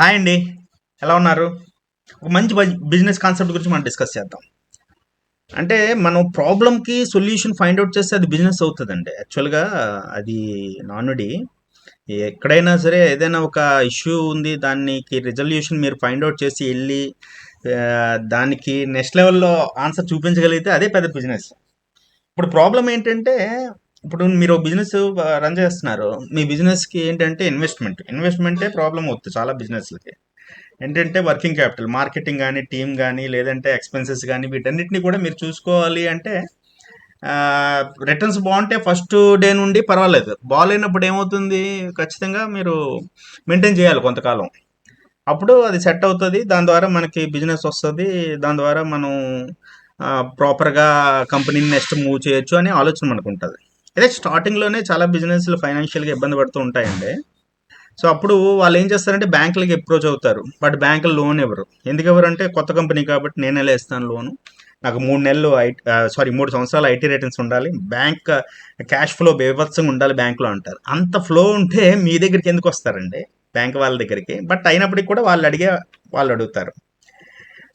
Hi అండి. ఎలా ఉన్నారు? ఒక మంచి బిజినెస్ కాన్సెప్ట్ గురించి మనం డిస్కస్ చేద్దాం. అంటే మనం ప్రాబ్లంకి సొల్యూషన్ ఫైండ్ అవుట్ చేస్తే అది బిజినెస్ అవుతుందండి. యాక్చువల్గా అది నానుడి. ఎక్కడైనా సరే ఏదైనా ఒక ఇష్యూ ఉంది దానికి రిజల్యూషన్ మీరు ఫైండ్ అవుట్ చేసి వెళ్ళి దానికి నెక్స్ట్ లెవెల్లో ఆన్సర్ చూపించగలిగితే అదే పెద్ద బిజినెస్ ఇప్పుడు ప్రాబ్లం ఏంటంటే ఇప్పుడు మీరు బిజినెస్ రన్ చేస్తున్నారు. మీ బిజినెస్కి ఏంటంటే ఇన్వెస్ట్మెంట్. ఇన్వెస్ట్మెంటే ప్రాబ్లం అవుతుంది చాలా బిజినెస్లకి. ఏంటంటే వర్కింగ్ క్యాపిటల్ మార్కెటింగ్ కానీ టీమ్ కానీ లేదంటే ఎక్స్పెన్సెస్ కానీ వీటన్నిటిని కూడా మీరు చూసుకోవాలి అంటే రిటర్న్స్ బాగుంటే ఫస్ట్ డే నుండి పర్వాలేదు. బాగాలేనప్పుడు ఏమవుతుంది? ఖచ్చితంగా మీరు మెయింటైన్ చేయాలి కొంతకాలం. అప్పుడు అది సెట్ అవుతుంది. దాని ద్వారా మనకి బిజినెస్ వస్తుంది. దాని ద్వారా మనం ప్రాపర్గా కంపెనీని నెక్స్ట్ మూవ్ చేయొచ్చు అనే ఆలోచన మనకు ఉంటుంది. అదే స్టార్టింగ్లోనే చాలా బిజినెస్లు ఫైనాన్షియల్గా ఇబ్బంది పడుతూ ఉంటాయండి. సో అప్పుడు వాళ్ళు ఏం చేస్తారంటే బ్యాంకులకి అప్రోచ్ అవుతారు. బట్ బ్యాంకులు లోన్ ఇవ్వరు ఎందుకు ఎవరు అంటే కొత్త కంపెనీ కాబట్టి నేను ఎలా ఇస్తాను లోను నాకు మూడు నెలలు ఐటీ సారీ మూడు సంవత్సరాలు ఐటీ రేటింగ్స్ ఉండాలి. బ్యాంక్ క్యాష్ ఫ్లో బీభత్సంగా ఉండాలి బ్యాంకులో అంటారు. అంత ఫ్లో ఉంటే మీ దగ్గరికి ఎందుకు వస్తారండి? బ్యాంక్ వాళ్ళ దగ్గరికి. బట్ అయినప్పటికీ కూడా వాళ్ళు అడిగే వాళ్ళు అడుగుతారు.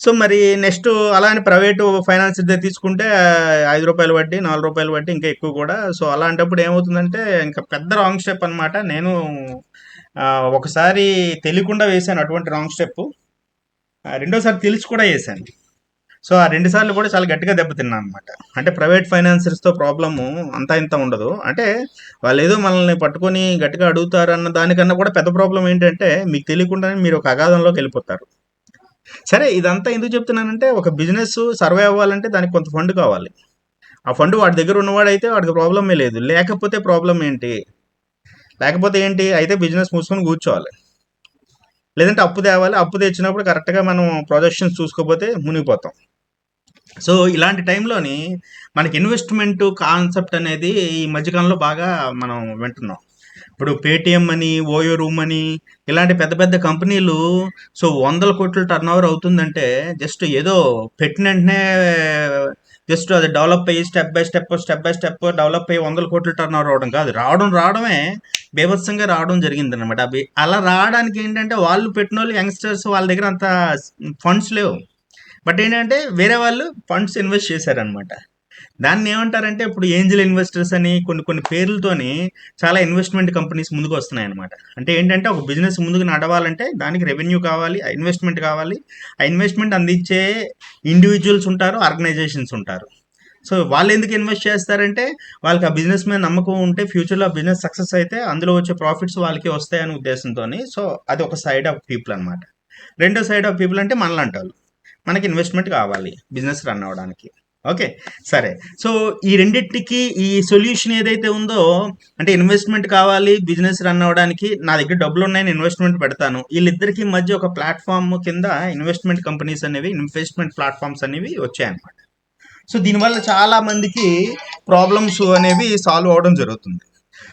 సో మరి నెక్స్ట్ అలా అని ప్రైవేటు ఫైనాన్స్ దగ్గర తీసుకుంటే ఐదు రూపాయలు వడ్డీ నాలుగు రూపాయలు వడ్డీ ఇంకా ఎక్కువ కూడా. సో అలాంటప్పుడు ఏమవుతుందంటే ఇంకా పెద్ద రాంగ్ స్టెప్ అనమాట నేను ఒకసారి తెలియకుండా వేశాను అటువంటి రాంగ్ స్టెప్ రెండోసారి తెలిసి కూడా వేశాను. సో ఆ రెండు సార్లు కూడా చాలా గట్టిగా దెబ్బతిన్నాను అనమాట అంటే ప్రైవేట్ ఫైనాన్సర్స్తో ప్రాబ్లము అంతా ఇంత ఉండదు. అంటే వాళ్ళు ఏదో మనల్ని పట్టుకొని గట్టిగా అడుగుతారన్న దానికన్నా కూడా పెద్ద ప్రాబ్లం ఏంటంటే మీకు తెలియకుండానే మీరు ఒక అగాధంలోకి వెళ్ళిపోతారు. సరే ఇదంతా ఎందుకు చెప్తున్నానంటే ఒక బిజినెస్ సర్వే అవ్వాలంటే దానికి కొంత ఫండ్ కావాలి. ఆ ఫండ్ వాడి దగ్గర ఉన్నవాడైతే వాడికి ప్రాబ్లమే లేదు. లేకపోతే ప్రాబ్లం ఏంటి? లేకపోతే ఏంటి? అయితే బిజినెస్ మూసుకొని కూర్చోవాలి. లేదంటే అప్పు తేవాలి. అప్పు తెచ్చినప్పుడు కరెక్ట్గా మనం ప్రొజెక్షన్స్ చూసుకోకపోతే మునిగిపోతాం. సో ఇలాంటి టైంలోని మనకి ఇన్వెస్ట్మెంట్ కాన్సెప్ట్ అనేది ఈ మధ్యకాలంలో బాగా మనం వింటున్నాం. ఇప్పుడు పేటిఎం అని ఓయో రూమ్ అని ఇలాంటి పెద్ద పెద్ద కంపెనీలు సో వందల కోట్ల టర్న్ ఓవర్ అవుతుందంటే జస్ట్ ఏదో పెట్టిన వెంటనే జస్ట్ అది డెవలప్ అయ్యి step by step step by step develop అయ్యి వందల కోట్ల టర్న్ ఓవర్ అవడం కాదు. రావడం రావడమే బీభత్సంగా రావడం జరిగింది అనమాట అవి అలా రావడానికి ఏంటంటే వాళ్ళు పెట్టిన వాళ్ళు యంగ్స్టర్స్ వాళ్ళ దగ్గర అంత ఫండ్స్ లేవు. బట్ ఏంటంటే వేరే వాళ్ళు ఫండ్స్ ఇన్వెస్ట్ చేశారనమాట దాన్ని ఏమంటారంటే ఇప్పుడు ఏంజల్ ఇన్వెస్టర్స్ అని కొన్ని కొన్ని పేర్లతోని చాలా ఇన్వెస్ట్మెంట్ కంపెనీస్ ముందుకు వస్తున్నాయి అనమాట అంటే ఏంటంటే ఒక బిజినెస్ ముందుకు నడవాలంటే దానికి రెవెన్యూ కావాలి ఇన్వెస్ట్మెంట్ కావాలి. ఆ ఇన్వెస్ట్మెంట్ అందించే ఇండివిజువల్స్ ఉంటారు ఆర్గనైజేషన్స్ ఉంటారు. సో వాళ్ళు ఎందుకు ఇన్వెస్ట్ చేస్తారంటే వాళ్ళకి ఆ బిజినెస్ మీద నమ్మకం ఉంటే ఫ్యూచర్లో బిజినెస్ సక్సెస్ అయితే అందులో వచ్చే ప్రాఫిట్స్ వాళ్ళకి వస్తాయనే ఉద్దేశంతో సో అది ఒక సైడ్ ఆఫ్ పీపుల్ అనమాట రెండో సైడ్ ఆఫ్ పీపుల్ అంటే మనలాంటి వాళ్ళు మనకి ఇన్వెస్ట్మెంట్ కావాలి బిజినెస్ రన్ అవ్వడానికి. ఓకే సరే. సో ఈ రెండింటికి ఈ సొల్యూషన్ ఏదైతే ఉందో అంటే ఇన్వెస్ట్మెంట్ కావాలి బిజినెస్ రన్ అవ్వడానికి నా దగ్గర డబ్బులు ఉన్నాయని ఇన్వెస్ట్మెంట్ పెడతాను. వీళ్ళిద్దరికి మధ్య ఒక ప్లాట్ఫామ్ కింద ఇన్వెస్ట్మెంట్ కంపెనీస్ అనేవి ఇన్వెస్ట్మెంట్ ప్లాట్ఫామ్స్ అనేవి వచ్చాయన్నమాట. సో దీనివల్ల చాలా మందికి ప్రాబ్లమ్స్ అనేవి సాల్వ్ అవ్వడం జరుగుతుంది.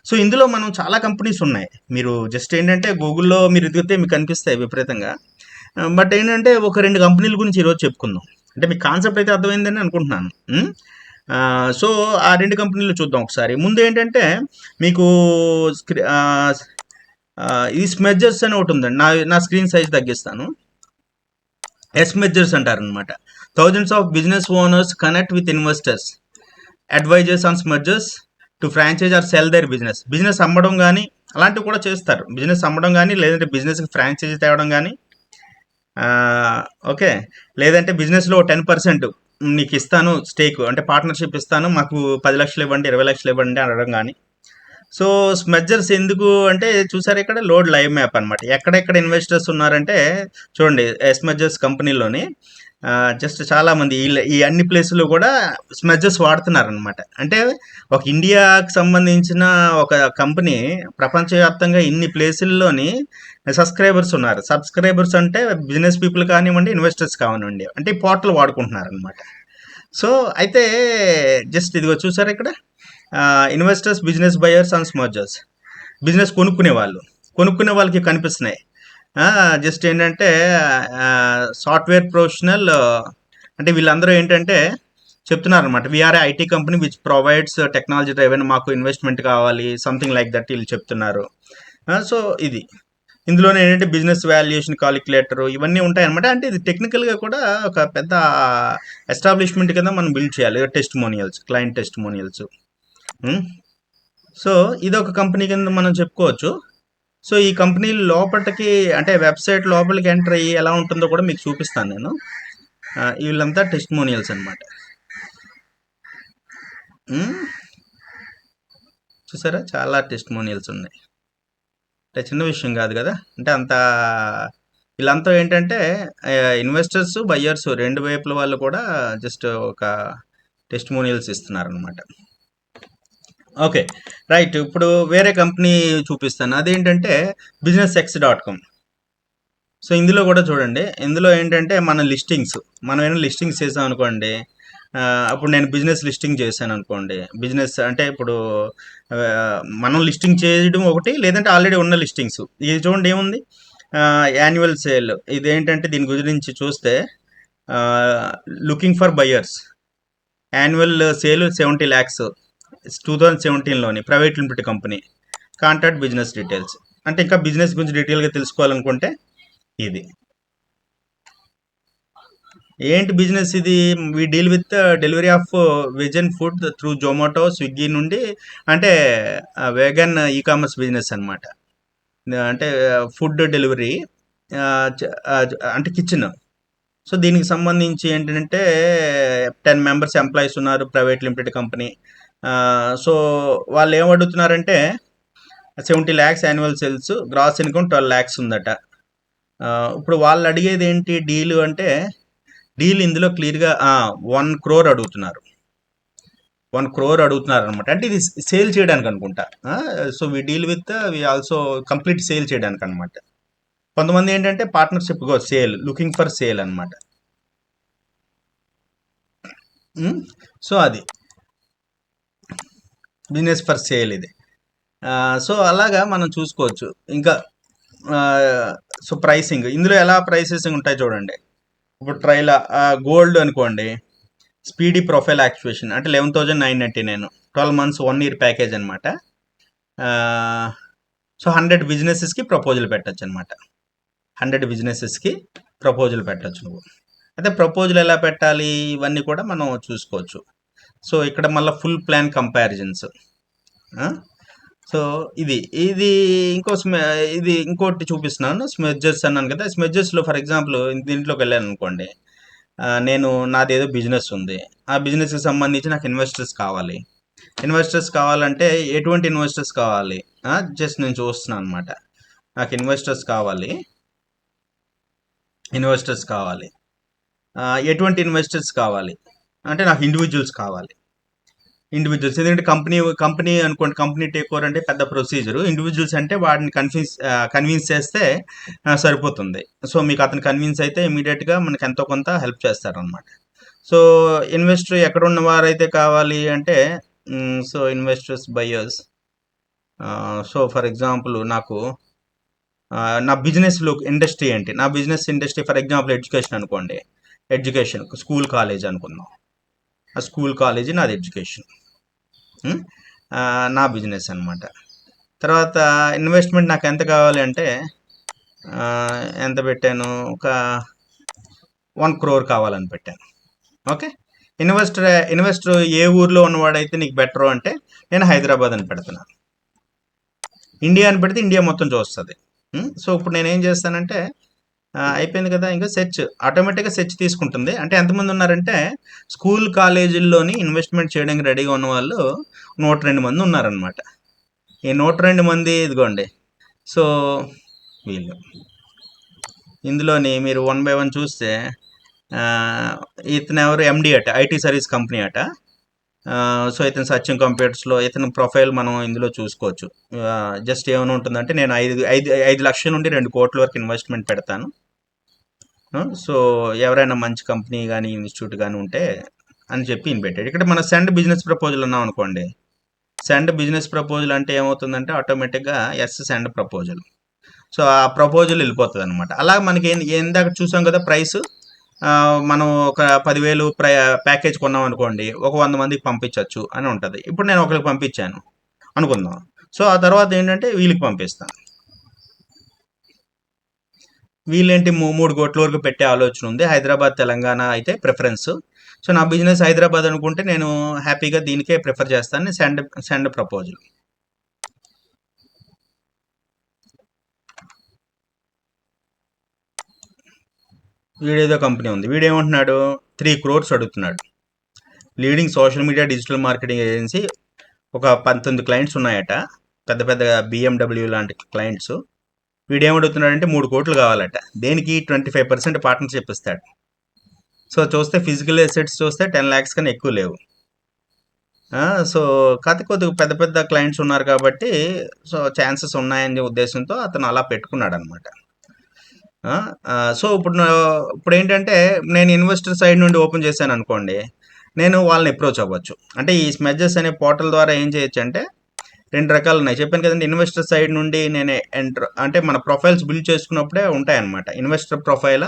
సో ఇందులో మనం చాలా కంపెనీస్ ఉన్నాయి. మీరు జస్ట్ ఏంటంటే గూగుల్లో మీరు ఎదిగితే మీకు కనిపిస్తాయి విపరీతంగా. బట్ ఏంటంటే ఒక రెండు కంపెనీల గురించి ఈరోజు చెప్పుకుందాం. అంటే మీకు కాన్సెప్ట్ అయితే అర్థమైందని అనుకుంటున్నాను. సో ఆ రెండు కంపెనీలు చూద్దాం ఒకసారి. ముందు ఏంటంటే మీకు ఈ స్మెజర్స్ అని ఒకటి ఉందండి. నా నా స్క్రీన్ సైజ్ తగ్గిస్తాను. ఎస్ మెజర్స్ అంటారనమాట thousands of business owners connect with investors advisors on SMERGERS to franchise or sell their business business అమ్మడం కానీ అలాంటివి కూడా చేస్తారు. బిజినెస్ అమ్మడం కానీ లేదంటే బిజినెస్కి ఫ్రాంచైజీ తేవడం కానీ ఓకే. లేదంటే బిజినెస్లో టెన్ పర్సెంట్ నీకు ఇస్తాను స్టేక్ అంటే పార్ట్నర్షిప్ ఇస్తాను మాకు పది లక్షలు ఇవ్వండి ఇరవై లక్షలు ఇవ్వండి అనడం కానీ. సో స్మెజర్స్ ఎందుకు అంటే చూసారు ఇక్కడ లోడ్ లైవ్ మ్యాప్ అనమాట ఎక్కడెక్కడ ఇన్వెస్టర్స్ ఉన్నారంటే చూడండి ఎస్మెజర్స్ కంపెనీలోని జస్ట్ చాలా మంది ఈ- అన్ని ప్లేసులు కూడా స్మెజెస్ వాడుతున్నారు అనమాట అంటే ఒక ఇండియాకి సంబంధించిన ఒక కంపెనీ ప్రపంచవ్యాప్తంగా ఇన్ని ప్లేసుల్లోని సబ్స్క్రైబర్స్ ఉన్నారు. సబ్స్క్రైబర్స్ అంటే బిజినెస్ పీపుల్ కానివ్వండి ఇన్వెస్టర్స్ కానివ్వండి. అంటే ఈ పోర్టల్ వాడుకుంటున్నారు అనమాట సో అయితే జస్ట్ ఇదిగో చూసారా ఇక్కడ? Investors business buyers and SMERGERS business కొనుక్కునే వాళ్ళు. కొనుక్కునే వాళ్ళకి కనిపిస్తున్నాయి. జస్ట్ ఏంటంటే సాఫ్ట్వేర్ ప్రొఫెషనల్ అంటే వీళ్ళందరూ ఏంటంటే చెప్తున్నారు అనమాట we are IT company which provides technology driven మాకు ఇన్వెస్ట్మెంట్ కావాలి. సంథింగ్ లైక్ దట్ వీళ్ళు చెప్తున్నారు. సో ఇది. ఇందులోనే ఏంటంటే బిజినెస్ వాల్యుయేషన్ కాలిక్యులేటర్ ఇవన్నీ ఉంటాయన్నమాట. అంటే ఇది టెక్నికల్గా కూడా ఒక పెద్ద ఎస్టాబ్లిష్మెంట్ కింద మనం బిల్డ్ చేయాలి. Testimonials client testimonials so ఇది ఒక కంపెనీ కింద మనం చెప్పుకోవచ్చు. సో ఈ కంపెనీ లోపలికి అంటే వెబ్సైట్ లోపలికి ఎంటర్ అయ్యి ఎలా ఉంటుందో కూడా మీకు చూపిస్తాను నేను. వీళ్ళంతా టెస్ట్ మోనియల్స్ అనమాట చూసారా? చాలా టెస్ట్ మోనియల్స్ ఉన్నాయి. అంటే చిన్న విషయం కాదు కదా? అంటే అంత వీళ్ళంతా ఏంటంటే ఇన్వెస్టర్స్ బయ్యర్స్ రెండు వైపుల వాళ్ళు కూడా జస్ట్ ఒక టెస్ట్ మోనియల్స్ ఇస్తున్నారు అనమాట ఓకే. రైట్. ఇప్పుడు వేరే కంపెనీ చూపిస్తాను. అదేంటంటే business X dot com so ఇందులో కూడా చూడండి. ఇందులో ఏంటంటే మన లిస్టింగ్స్ మనం ఏమైనా లిస్టింగ్స్ చేసాం అనుకోండి అప్పుడు నేను బిజినెస్ లిస్టింగ్ చేశాను అనుకోండి. బిజినెస్ అంటే ఇప్పుడు మనం లిస్టింగ్ చేయడం ఒకటి లేదంటే ఆల్రెడీ ఉన్న లిస్టింగ్స్ ఇది చూడండి ఏముంది? యాన్యువల్ సేల్ ఇదేంటంటే దీని గురించి చూస్తే looking for buyers annual sale seventy lakhs two thousand సెవెంటీన్లోని private limited company contact business details అంటే ఇంకా బిజినెస్ గురించి డీటెయిల్గా తెలుసుకోవాలనుకుంటే ఇది. ఏంటి బిజినెస్ ఇది? We deal with delivery of vision food through Zomato Swiggy నుండి అంటే వేగన్ ఈ కామర్స్ బిజినెస్ అనమాట అంటే uh, food delivery uh, uh, అంటే కిచెన్ సో దీనికి సంబంధించి ఏంటంటే టెన్ మెంబర్స్ ఎంప్లాయీస్ ఉన్నారు ప్రైవేట్ లిమిటెడ్ కంపెనీ సో వాళ్ళు ఏం అడుగుతున్నారంటే seventy lakhs annual sales gross income twelve lakhs ఉందట. ఇప్పుడు వాళ్ళు అడిగేది ఏంటి డీల్ అంటే డీల్ ఇందులో క్లియర్గా వన్ క్రోర్ అడుగుతున్నారు. వన్ క్రోర్ అడుగుతున్నారు అనమాట అంటే ఇది సేల్ చేయడానికి అనుకుంటా. So we deal with we also complete sale చేయడానికి అనమాట కొంతమంది ఏంటంటే partnership sale looking for sale అనమాట సో అది. బిజినెస్ ఫర్ సేల్ ఇది సో అలాగా మనం చూసుకోవచ్చు. ఇంకా సో ప్రైసింగ్. ఇందులో ఎలా ప్రైసెస్ ఉంటాయి చూడండి. ఇప్పుడు ట్రైల్ గోల్డ్ అనుకోండి. Speedy profile actuation. అంటే eleven thousand nine ninety nine. Twelve months one year package అనమాట సో హండ్రెడ్ బిజినెసెస్కి ప్రపోజల్ పెట్టచ్చు అనమాట హండ్రెడ్ బిజినెసెస్కి ప్రపోజల్ పెట్టచ్చు నువ్వు. అయితే ప్రపోజల్ ఎలా పెట్టాలి? ఇవన్నీ కూడా మనం చూసుకోవచ్చు. సో ఇక్కడ మళ్ళీ ఫుల్ ప్లాన్ కంపారిజన్స్ సో ఇది ఇది ఇంకో స్మె ఇది ఇంకోటి చూపిస్తున్నాను. స్మెడ్జర్స్ అన్నాను కదా స్మెడ్జర్స్లో ఫర్ ఎగ్జాంపుల్ దీంట్లోకి వెళ్ళాను అనుకోండి. ఆ, నేను నాదేదో బిజినెస్ ఉంది. ఆ బిజినెస్కి సంబంధించి నాకు ఇన్వెస్టర్స్ కావాలి. ఇన్వెస్టర్స్ కావాలంటే ఎటువంటి ఇన్వెస్టర్స్ కావాలి? జస్ట్ నేను చూస్తున్నాను అనమాట నాకు ఇన్వెస్టర్స్ కావాలి. ఇన్వెస్టర్స్ కావాలి. ఎటువంటి ఇన్వెస్టర్స్ కావాలి? అంటే నాకు ఇండివిజువల్స్ కావాలి. ఇండివిజువల్స్ ఎందుకంటే కంపెనీ కంపెనీ అనుకోండి కంపెనీ టేక్ ఓవర్ అంటే పెద్ద ప్రొసీజర్ ఇండివిజువల్స్ అంటే వాడిని కన్విన్స్ కన్విన్స్ చేస్తే సరిపోతుంది. సో మీకు అతను కన్విన్స్ అయితే ఇమీడియట్గా మనకి ఎంతో కొంత హెల్ప్ చేస్తారనమాట సో ఇన్వెస్టర్ ఎక్కడ ఉన్న వారైతే కావాలి అంటే so investors buyers so for example నాకు నా నా బిజినెస్లో ఇండస్ట్రీ ఏంటి? నా business industry for example education అనుకోండి. ఎడ్యుకేషన్ స్కూల్ కాలేజ్ అనుకుందాం. స్కూల్ కాలేజీ నాది ఎడ్యుకేషన్. నా బిజినెస్ అనమాట తర్వాత ఇన్వెస్ట్మెంట్ నాకు ఎంత కావాలి అంటే ఎంత పెట్టాను? ఒక వన్ క్రోర్ కావాలని పెట్టాను. ఓకే? ఇన్వెస్టర్ ఇన్వెస్టర్ ఏ ఊర్లో ఉన్నవాడైతే నీకు బెటర్ అంటే నేను హైదరాబాద్ అని పెడుతున్నాను ఇండియా అని పెడితే ఇండియా మొత్తం చూస్తుంది. సో ఇప్పుడు నేను ఏం చేస్తానంటే అయిపోయింది కదా ఇంకా సెర్చ్. ఆటోమేటిక్గా సెర్చ్ తీసుకుంటుంది. అంటే ఎంతమంది ఉన్నారంటే స్కూల్ కాలేజీల్లోని ఇన్వెస్ట్మెంట్ చేయడానికి రెడీగా ఉన్న వాళ్ళు నూట రెండు మంది ఉన్నారనమాట ఈ నూట రెండు మంది ఇదిగోండి. సో వీళ్ళు. ఇందులోని మీరు వన్ బై వన్ చూస్తే ఇతను ఎవరు? ఎండి అట ఐటీ సర్వీస్ కంపెనీ అట. సో ఇతను సచిన్ కంప్యూటర్స్లో ఇతని ప్రొఫైల్ మనం ఇందులో చూసుకోవచ్చు. జస్ట్ ఏమైనా ఉంటుందంటే నేను ఐదు ఐదు ఐదు లక్షల నుండి రెండు కోట్ల వరకు ఇన్వెస్ట్మెంట్ పెడతాను. సో ఎవరైనా మంచి కంపెనీ కానీ ఇన్స్టిట్యూట్ కానీ ఉంటే అని చెప్పి ఈయన పెట్టాడు. ఇక్కడ మన సెండ్ బిజినెస్ ప్రపోజల్ అన్నాం అనుకోండి. సెండ్ బిజినెస్ ప్రపోజల్ అంటే ఏమవుతుందంటే ఆటోమేటిక్గా ఎస్ సెండ్ ప్రపోజల్. సో ఆ ప్రపోజల్ వెళ్ళిపోతుంది అనమాట అలా మనకి ఇందాక చూసాం కదా ప్రైస్. మనం ఒక పదివేలు ప్రై ప్యాకేజ్ కొన్నాం అనుకోండి ఒక వంద మందికి పంపించవచ్చు అని ఉంటుంది. ఇప్పుడు నేను ఒకరికి పంపించాను అనుకుందాం. సో ఆ తర్వాత ఏంటంటే వీళ్ళకి పంపిస్తాను. వీళ్ళేంటి మూడు కోట్ల వరకు పెట్టే ఆలోచన ఉంది. హైదరాబాద్ తెలంగాణ అయితే ప్రిఫరెన్స్ సో నా బిజినెస్ హైదరాబాద్ అనుకుంటే నేను హ్యాపీగా దీనికే ప్రిఫర్ చేస్తాను. సెండ్ సెండ్ ప్రపోజల్ వీడేదో కంపెనీ ఉంది. వీడేమంటున్నాడు త్రీ క్రోర్స్ అడుగుతున్నాడు. Leading social media digital marketing agency ఒక పంతొమ్మిది క్లయింట్స్ ఉన్నాయట. పెద్ద పెద్ద బిఎండబ్ల్యూ లాంటి క్లయింట్స్ వీడేమడుగుతున్నాడంటే మూడు కోట్లు కావాలట. దేనికి? ట్వంటీ ఫైవ్ పర్సెంట్ పార్ట్నర్షిప్ ఇస్తాడు. సో చూస్తే ఫిజికల్ అసెట్స్ చూస్తే టెన్ ల్యాక్స్ కన్నా ఎక్కువ లేవు. సో కథ కొద్దిగా పెద్ద పెద్ద క్లయింట్స్ ఉన్నారు కాబట్టి సో ఛాన్సెస్ ఉన్నాయనే ఉద్దేశంతో అతను అలా పెట్టుకున్నాడు అనమాట సో ఇప్పుడు ఇప్పుడు ఏంటంటే నేను ఇన్వెస్టర్ సైడ్ నుండి ఓపెన్ చేశాను అనుకోండి నేను వాళ్ళని అప్రోచ్ అవ్వచ్చు. అంటే ఈ స్మెజెస్ అనే పోర్టల్ ద్వారా ఏం చేయొచ్చు అంటే రెండు రకాలు ఉన్నాయి. చెప్పాను కదండి ఇన్వెస్టర్ సైడ్ నుండి నేను ఎంటర్ అంటే మన ప్రొఫైల్స్ బిల్డ్ చేసుకున్నప్పుడే ఉంటాయన్నమాట. Investor profile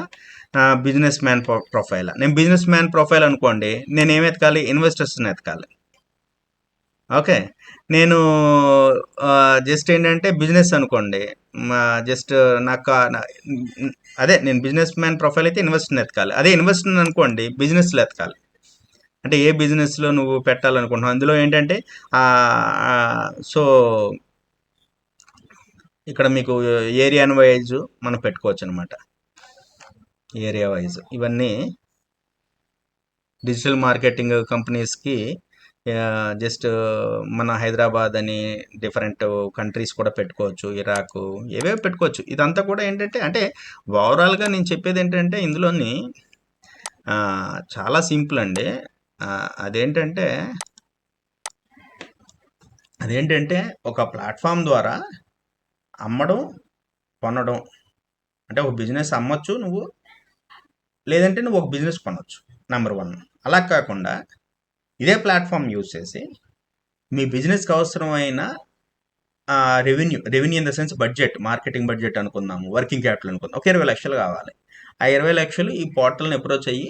businessman profile నేను బిజినెస్ మ్యాన్ ప్రొఫైల్ అనుకోండి నేను ఏమి ఎతకాలి ఇన్వెస్టర్స్ని ఎతకాలి ఓకే. నేను జస్ట్ ఏంటంటే బిజినెస్ అనుకోండి జస్ట్ నాకు అదే నేను బిజినెస్ మ్యాన్ ప్రొఫైల్ అయితే ఇన్వెస్ట్ని ఎతకాలి అదే ఇన్వెస్టర్ అనుకోండి బిజినెస్లో ఎతకాలి అంటే ఏ బిజినెస్లో నువ్వు పెట్టాలనుకుంటున్నావు? అందులో ఏంటంటే సో ఇక్కడ మీకు ఏరియా వైజ్ మనం పెట్టుకోవచ్చు అనమాట ఏరియా వైజ్ ఇవన్నీ డిజిటల్ మార్కెటింగ్ కంపెనీస్కి జస్ట్ మన హైదరాబాద్ అని డిఫరెంట్ కంట్రీస్ కూడా పెట్టుకోవచ్చు ఇరాక్ ఏవేవి పెట్టుకోవచ్చు. ఇదంతా కూడా ఏంటంటే అంటే ఓవరాల్గా నేను చెప్పేది ఏంటంటే ఇందులోని చాలా సింపుల్ అండి. అదేంటంటే అదేంటంటే ఒక ప్లాట్ఫామ్ ద్వారా అమ్మడం కొనడం. అంటే ఒక బిజినెస్ అమ్మొచ్చు నువ్వు లేదంటే నువ్వు ఒక బిజినెస్ కొనవచ్చు నెంబర్ వన్. అలా కాకుండా ఇదే ప్లాట్ఫామ్ యూజ్ చేసి మీ బిజినెస్కి అవసరమైన revenue revenue in the sense budget marketing budget అనుకుందాము వర్కింగ్ క్యాపిటల్ అనుకుందాం ఒక ఇరవై లక్షలు కావాలి. ఆ ఇరవై లక్షలు ఈ పోర్టల్ని అప్రోచ్ అయ్యి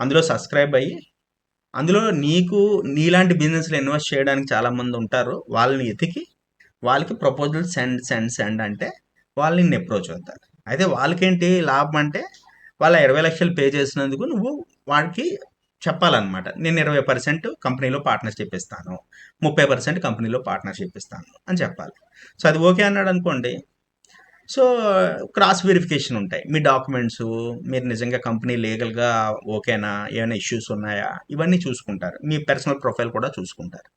అందులో సబ్స్క్రైబ్ అయ్యి అందులో నీకు నీలాంటి బిజినెస్లో ఇన్వెస్ట్ చేయడానికి చాలామంది ఉంటారు. వాళ్ళని ఎతికి వాళ్ళకి ప్రపోజల్ సెండ్ సెండ్ సెండ్ అంటే వాళ్ళని అప్రోచ్ అవుతారు. అయితే వాళ్ళకేంటి లాభం అంటే వాళ్ళ ఇరవై లక్షలు పే చేసినందుకు నువ్వు వాడికి చెప్పాలన్నమాట. నేను ఇరవై పర్సెంట్ కంపెనీలో పార్ట్నర్షిప్ ఇస్తాను. ముప్పై పర్సెంట్ కంపెనీలో పార్ట్నర్షిప్ ఇస్తాను అని చెప్పాలి. సో అది ఓకే అన్నాడు అనుకోండి సో క్రాస్ వెరిఫికేషన్ ఉంటాయి. మీ డాక్యుమెంట్స్ మీరు నిజంగా కంపెనీ లీగల్గా ఓకేనా? ఏమైనా ఇష్యూస్ ఉన్నాయా? ఇవన్నీ చూసుకుంటారు. మీ పర్సనల్ ప్రొఫైల్ కూడా చూసుకుంటారు.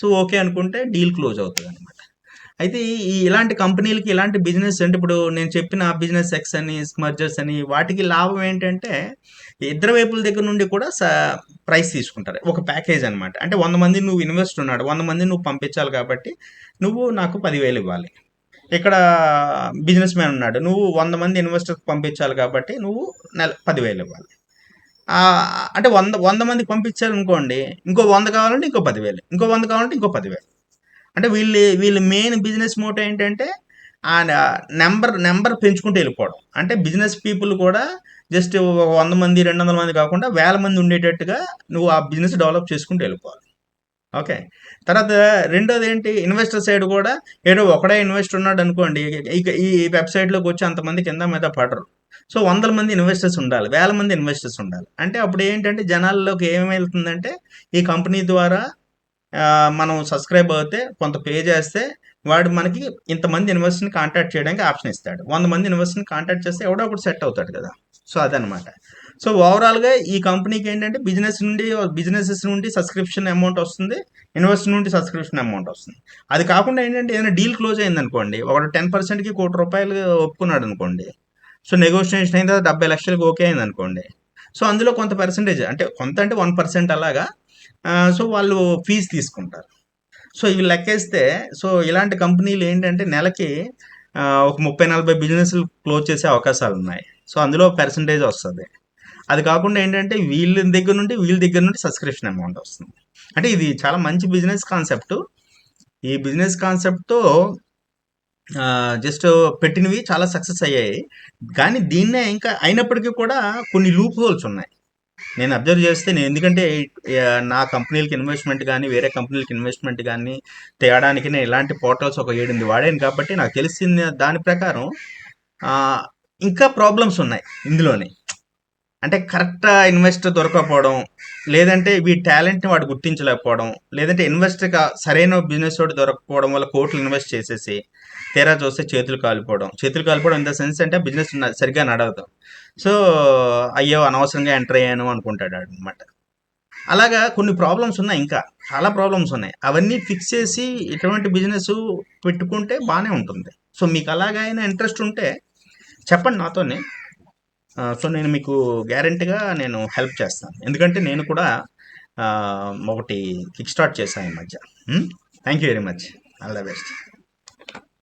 సో ఓకే అనుకుంటే డీల్ క్లోజ్ అవుతుంది అనమాట అయితే ఈ ఇలాంటి కంపెనీలకి ఇలాంటి బిజినెస్ అంటే ఇప్పుడు నేను చెప్పిన బిజినెస్ ఎక్స్ అని స్మర్జర్స్ అని వాటికి లాభం ఏంటంటే ఇద్దరు వైపుల దగ్గర నుండి కూడా ప్రైస్ తీసుకుంటారు. ఒక ప్యాకేజ్ అనమాట అంటే వంద మంది నువ్వు ఇన్వెస్ట్ ఉన్నాడు వంద మంది నువ్వు పంపించాలి కాబట్టి నువ్వు నాకు పదివేలు ఇవ్వాలి. ఇక్కడ బిజినెస్ మ్యాన్ ఉన్నాడు. నువ్వు వంద మంది ఇన్వెస్టర్కి పంపించాలి కాబట్టి నువ్వు నెల పదివేలు ఇవ్వాలి. అంటే వంద వంద మందికి పంపించారనుకోండి ఇంకో వంద కావాలంటే ఇంకో పదివేలు ఇంకో వంద కావాలంటే ఇంకో పదివేలు. అంటే వీళ్ళు వీళ్ళ మెయిన్ బిజినెస్ మోటో ఏంటంటే ఆ నెంబర్ నెంబర్ పెంచుకుంటూ వెళ్ళిపోవడం. అంటే బిజినెస్ పీపుల్ కూడా జస్ట్ వంద మంది రెండు వందల మంది కాకుండా వేల మంది ఉండేటట్టుగా నువ్వు ఆ బిజినెస్ డెవలప్ చేసుకుంటూ వెళ్ళిపోవాలి. ఓకే. తర్వాత రెండోది ఏంటి ఇన్వెస్టర్ సైడ్ కూడా ఏదో ఒకడే ఇన్వెస్టర్ ఉన్నాడు అనుకోండి. ఇక ఈ వెబ్సైట్లోకి వచ్చి అంతమంది కింద మీద పడరు. సో వందల మంది ఇన్వెస్టర్స్ ఉండాలి. వేల మంది ఇన్వెస్టర్స్ ఉండాలి. అంటే అప్పుడు ఏంటంటే జనాల్లోకి ఏం వెళ్తుందంటే ఈ కంపెనీ ద్వారా మనం సబ్స్క్రైబ్ అవుతే కొంత పే చేస్తే వాడు మనకి ఇంతమంది ఇన్వెస్టర్ని కాంటాక్ట్ చేయడానికి ఆప్షన్ ఇస్తాడు. వంద మంది ఇన్వెస్టర్ని కాంటాక్ట్ చేస్తే ఎవడో ఒకటి సెట్ అవుతాడు కదా. సో అదనమాట సో ఓవరాల్గా ఈ కంపెనీకి ఏంటంటే బిజినెస్ నుండి బిజినెసెస్ నుండి సబ్స్క్రిప్షన్ అమౌంట్ వస్తుంది ఇన్వెస్ట్ నుండి సబ్స్క్రిప్షన్ అమౌంట్ వస్తుంది. అది కాకుండా ఏంటంటే ఏదైనా డీల్ క్లోజ్ అయింది అనుకోండి ఒకటి టెన్ పర్సెంట్కి కోటి రూపాయలు ఒప్పుకున్నాడు అనుకోండి సో నెగోషియేషన్ అయిన తర్వాత డెబ్బై లక్షలకు ఓకే అయింది అనుకోండి సో అందులో కొంత పర్సెంటేజ్ అంటే కొంత అంటే వన్ పర్సెంట్ అలాగా సో వాళ్ళు ఫీజు తీసుకుంటారు. సో ఇవి లెక్కేస్తే సో ఇలాంటి కంపెనీలు ఏంటంటే నెలకి ఒక ముప్పై నలభై బిజినెస్లు క్లోజ్ చేసే అవకాశాలు ఉన్నాయి సో అందులో పర్సంటేజ్ వస్తుంది. అది కాకుండా ఏంటంటే వీళ్ళ దగ్గర నుండి వీళ్ళ దగ్గర నుండి సబ్స్క్రిప్షన్ అమౌంట్ వస్తుంది. అంటే ఇది చాలా మంచి బిజినెస్ కాన్సెప్ట్ ఈ బిజినెస్ కాన్సెప్ట్తో జస్ట్ పెట్టినవి చాలా సక్సెస్ అయ్యాయి. కానీ దీన్నే ఇంకా అయినప్పటికీ కూడా కొన్ని లూప్ హోల్స్ ఉన్నాయి. నేను అబ్జర్వ్ చేస్తే నేను ఎందుకంటే నా కంపెనీలకి ఇన్వెస్ట్మెంట్ కానీ వేరే కంపెనీలకి ఇన్వెస్ట్మెంట్ కానీ తేయడానికి నేను ఇలాంటి పోర్టల్స్ ఒక ఏడింది వాడాను కాబట్టి నాకు తెలిసిన దాని ప్రకారం ఇంకా ప్రాబ్లమ్స్ ఉన్నాయి ఇందులోనే. అంటే కరెక్ట్ ఇన్వెస్టర్ దొరకకపోవడం లేదంటే వీ టాలెంట్ని వాడు గుర్తించలేకపోవడం లేదంటే ఇన్వెస్టర్గా సరైన బిజినెస్ వాడు దొరకపోవడం వల్ల కోట్లు ఇన్వెస్ట్ చేసేసి తీరా చూస్తే చేతులు కాలిపోవడం. చేతులు కాలిపోవడం ఇన్ ద సెన్స్ అంటే బిజినెస్ సరిగ్గా నడవదు. సో అయ్యో అనవసరంగా ఎంటర్ అయ్యాను అనుకుంటాడు అనమాట అలాగా కొన్ని ప్రాబ్లమ్స్ ఉన్నాయి ఇంకా. చాలా ప్రాబ్లమ్స్ ఉన్నాయి. అవన్నీ ఫిక్స్ చేసి ఇటువంటి బిజినెస్ పెట్టుకుంటే బాగానే ఉంటుంది. సో మీకు అలాగైనా ఇంట్రెస్ట్ ఉంటే చెప్పండి నాతోనే. సో నేను మీకు గ్యారంటీగా నేను హెల్ప్ చేస్తాను. ఎందుకంటే నేను కూడా ఒకటి కిక్ స్టార్ట్ చేశాను ఈ మధ్య. Thank you very much all the best